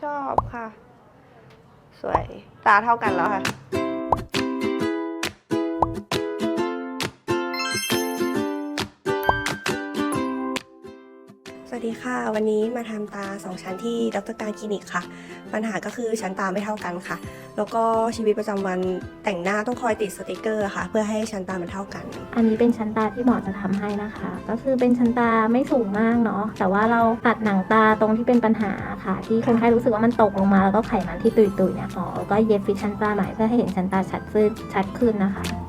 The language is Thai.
ชอบค่ะ สวย ตาเท่ากันแล้วค่ะ วัสดีค่ะ วันนี้มาทำตาสองชั้นที่ดรการคลินิกค่ะ ปัญหาก็คือชั้นตาไม่เท่ากันค่ะ แล้วก็ชีวิตประจำวันแต่งหน้าต้องคอยติดสติกเกอร์ค่ะ เพื่อให้ชั้นตามันเท่ากัน อันนี้เป็นชั้นตาที่หมอจะทำให้นะคะ ก็คือเป็นชั้นตาไม่สูงมากเนาะแต่ว่าเราตัดหนังตาตรงที่เป็นปัญหาค่ะ ที่คนไข้รู้สึกว่ามันตกลงมาแล้วก็ไขมันที่ตุยๆเนี่ยหมอก็เย็บฟิตชั้นตาใหม่เพื่อให้เห็นชั้นตาชัดขึ้นชัดขึ้นนะคะ